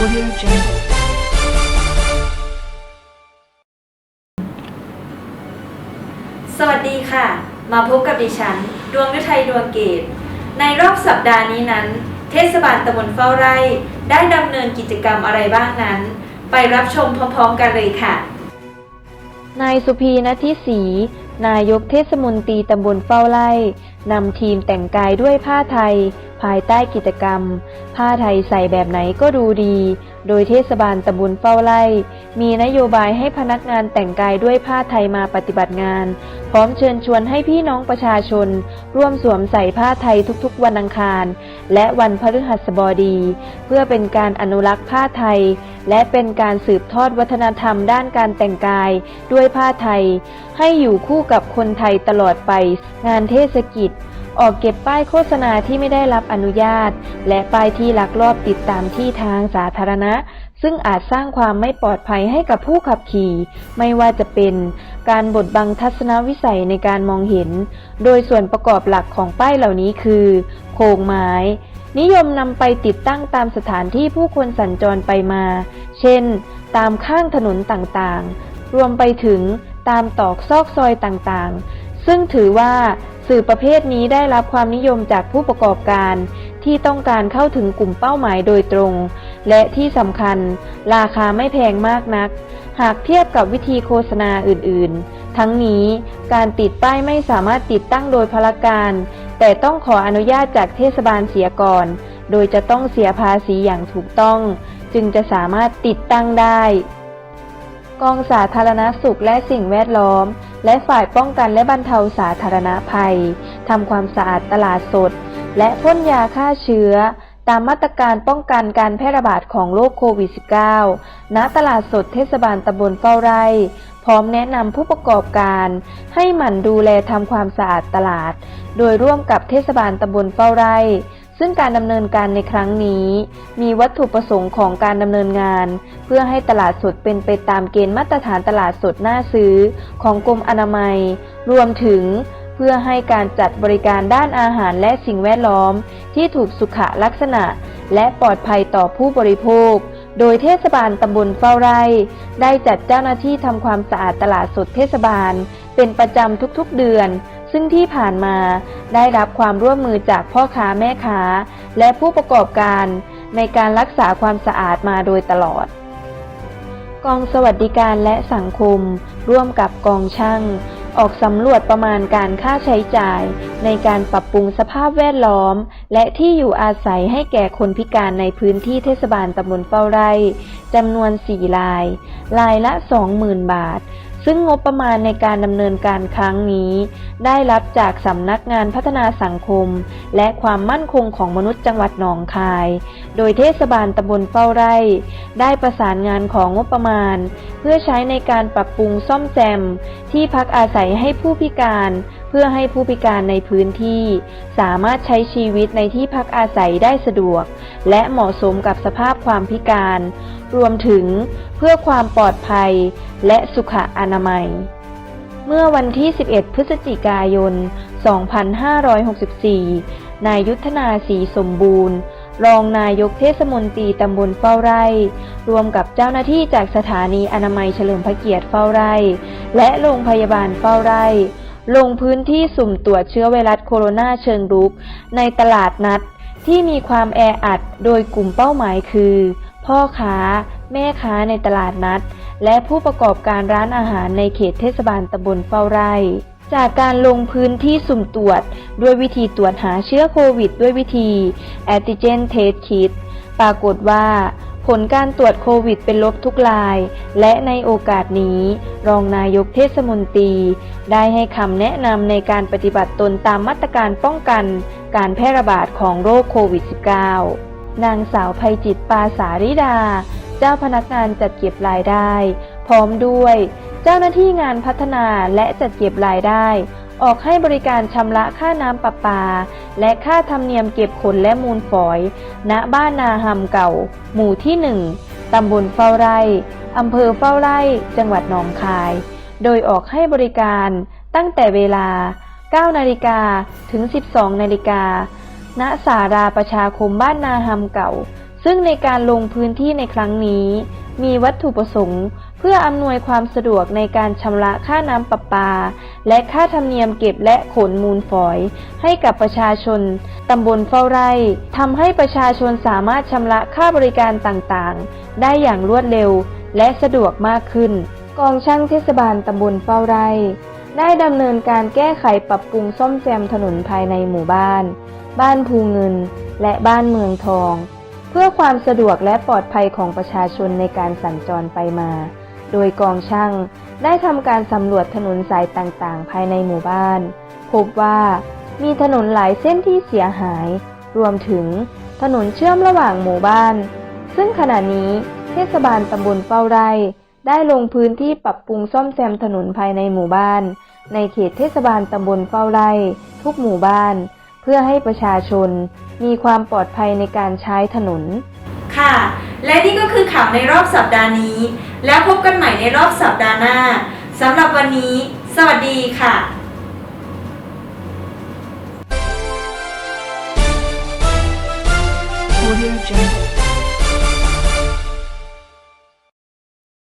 Audio Jungle. สวัสดีค่ะ มาพบกับดิฉัน ดวงฤทัยดวงเกต ในรอบสัปดาห์นี้นั้น เทศบาลตำบลเฝ้าไร่ ได้ดำเนินกิจกรรมอะไรบ้างนั้น ไปรับชมพร้อมๆกันเลยค่ะ นายสุพีนทิศรีนายกเทศมนตรีตำบลเฝ้าไร่นำทีมแต่งกายด้วยผ้าไทย ภายใต้กิจกรรม ผ้าไทยใส่แบบไหนก็ดูดี โดยเทศบาลตำบลเฝ้าไร่ มีนโยบายให้พนักงานแต่งกายด้วยผ้าไทยมาปฏิบัติงาน พร้อมเชิญชวนให้พี่น้องประชาชน ร่วมสวมใส่ผ้าไทยทุกๆ วันอังคาร และวันพฤหัสบดี เพื่อเป็นการอนุรักษ์ผ้าไทย และเป็นการสืบทอดวัฒนธรรมด้านการแต่งกายด้วยผ้าไทย ให้อยู่คู่กับคนไทยตลอดไป งานเทศกิจ ออกเก็บป้ายโฆษณาที่ไม่ได้รับอนุญาต และป้ายที่ลักลอบติดตามที่ทางสาธารณะ ซึ่งอาจสร้างความไม่ปลอดภัยให้กับผู้ขับขี่ ไม่ว่าจะเป็นการบดบังทัศนวิสัยในการมองเห็น โดยส่วนประกอบหลักของป้ายเหล่านี้คือ โครงไม้ นิยมนำไปติดตั้งตามสถานที่ผู้คนสัญจรไปมา เช่น ตามข้างถนนต่างๆ รวมไปถึงตามตอกซอกซอยต่างๆ ซึ่งถือว่า สื่อประเภทนี้ได้รับความนิยมจากผู้ประกอบการที่ต้องการเข้าถึงกลุ่มเป้าหมายโดยตรง และที่สำคัญ ราคาไม่แพงมากนัก หากเทียบกับวิธีโฆษณาอื่นๆ ทั้งนี้การติดป้ายไม่สามารถติดตั้งโดยพลการ แต่ต้องขออนุญาตจากเทศบาลเสียก่อน โดยจะต้องเสียภาษีอย่างถูกต้อง จึงจะสามารถติดตั้งได้ กองสาธารณสุขและสิ่งแวดล้อม และฝ่ายป้องกันและบรรเทาสาธารณภัยทำความสะอาดตลาดสด และพ่นยาฆ่าเชื้อ ตามมาตรการป้องกันการแพร่ระบาดของโรคโควิด -19 ณตลาดสดเทศบาลตำบลเฝ้าไร่พร้อมแนะนำผู้ประกอบการให้หมั่นดูแลทำความสะอาดตลาด โดยร่วมกับเทศบาลตำบลเฝ้าไร่ ซึ่งการดำเนินการในครั้งนี้ มีวัตถุประสงค์ของการดำเนินงาน เพื่อให้ตลาดสดเป็นไปตามเกณฑ์มาตรฐานตลาดสดน่าซื้อ ของกรมอนามัย รวมถึงเพื่อให้การจัดบริการด้านอาหารและสิ่งแวดล้อม ที่ถูกสุขลักษณะ และปลอดภัยต่อผู้บริโภค โดยเทศบาลตำบลเฝ้าไร่ ได้จัดเจ้าหน้าที่ทำความสะอาดตลาดสดเทศบาล เป็นประจำทุกๆเดือน ซึ่งที่ผ่านมาได้รับความร่วมมือจากพ่อค้าแม่ค้า และผู้ประกอบการในการรักษาความสะอาดมาโดยตลอด กองสวัสดิการและสังคม ร่วมกับกองช่าง ออกสำรวจประมาณการค่าใช้จ่าย ในการปรับปรุงสภาพแวดล้อม และที่อยู่อาศัยให้แก่คนพิการในพื้นที่เทศบาลตำบลเฝ้าไร่จำนวน4ลายลายละ 20,000 บาท ซึ่งงบประมาณในการดำเนินการครั้งนี้ ได้รับจากสำนักงานพัฒนาสังคม และความมั่นคงของมนุษย์จังหวัดหนองคาย โดยเทศบาลตำบลเฝ้าไร่ ได้ประสานงานของงบประมาณ เพื่อใช้ในการปรับปรุงซ่อมแซมที่พักอาศัยให้ผู้พิการ เพื่อให้ผู้พิการในพื้นที่ สามารถใช้ชีวิตในที่พักอาศัยได้สะดวก และเหมาะสมกับสภาพความพิการ รวมถึงเพื่อความปลอดภัยและสุขอนามัย เมื่อวันที่ 11 พฤศจิกายน 2564 นายยุทธนาศีสมบูรณ์รองนายกเทศมนตรีตำบลเฝ้าไร่ รวมกับเจ้าหน้าที่จากสถานีอนามัยเฉลิมพระเกียรติเฝ้าไร่ และโรงพยาบาลเฝ้าไร่ ลงพื้นที่สุ่มตรวจเชื้อไวรัสโคโรนาเชิงรุก ในตลาดนัดที่มีความแออัดโดยกลุ่มเป้าหมายคือ พ่อค้า แม่ค้าในตลาดนัด และผู้ประกอบการร้านอาหารในเขตเทศบาลตำบลเฝ้าไร่จากการลงพื้นที่สุ่มตรวจ ด้วยวิธีตรวจหาเชื้อโควิด ด้วยวิธีแอนติเจนเทสคิดปรากฏว่า ผลการตรวจโควิดเป็นลบทุกราย และในโอกาสนี้ รองนายกเทศมนตรี ได้ให้คำแนะนำในการปฏิบัติตนตามมาตรการป้องกันการแพร่ระบาดของโรคโควิด -19 นางสาวภัยจิตปาสาริดา เจ้าพนักงานจัดเก็บรายได้ พร้อมด้วย เจ้าหน้าที่งานพัฒนาและจัดเก็บรายได้ ออกให้บริการชำระค่าน้ำประปา และค่าธรรมเนียมเก็บขนและมูลฝอย ณบ้านนาหำเก่า หมู่ที่1ตำบลเฝ้าไร่อำเภอเฝ้าไร่ จังหวัดหนองคาย โดยออกให้บริการตั้งแต่เวลา 9 นาฬิกาถึง 12 นาฬิกา ณ สาราประชาคมบ้านนาหำเก่า ซึ่งในการลงพื้นที่ในครั้งนี้ มีวัตถุประสงค์เพื่ออำนวยความสะดวกในการชำระค่าน้ำประปา และค่าธรรมเนียมเก็บและขนมูลฝอย ให้กับประชาชนตำบลเฝ้าไร่ทำให้ประชาชนสามารถชำระค่าบริการต่างๆ ได้อย่างรวดเร็วและสะดวกมากขึ้น กองช่างเทศบาลตำบลเฝ้าไร่ ได้ดำเนินการแก้ไขปรับปรุงซ่อมแซมถนนภายในหมู่บ้าน บ้านภูเงิน และบ้านเมืองทอง เพื่อความสะดวกและปลอดภัยของประชาชนในการสัญจรไปมา โดยกองช่างได้ทำการสำรวจถนนสายต่างๆ ภายในหมู่บ้าน พบว่ามีถนนหลายเส้นที่เสียหาย รวมถึงถนนเชื่อมระหว่างหมู่บ้าน ซึ่งขณะนี้เทศบาลตำบลเฝ้าไร่ ได้ลงพื้นที่ปรับปรุงซ่อมแซมถนนภายในหมู่บ้าน ในเขตเทศบาลตำบลเฝ้าไร่ ทุกหมู่บ้าน เพื่อให้ประชาชน มีความปลอดภัยในการใช้ถนน ค่ะ และนี่ก็คือข่าวในรอบสัปดาห์นี้ แล้วพบกันใหม่ในรอบสัปดาห์หน้าสำหรับวันนี้ สวัสดีค่ะ Audio Jungle.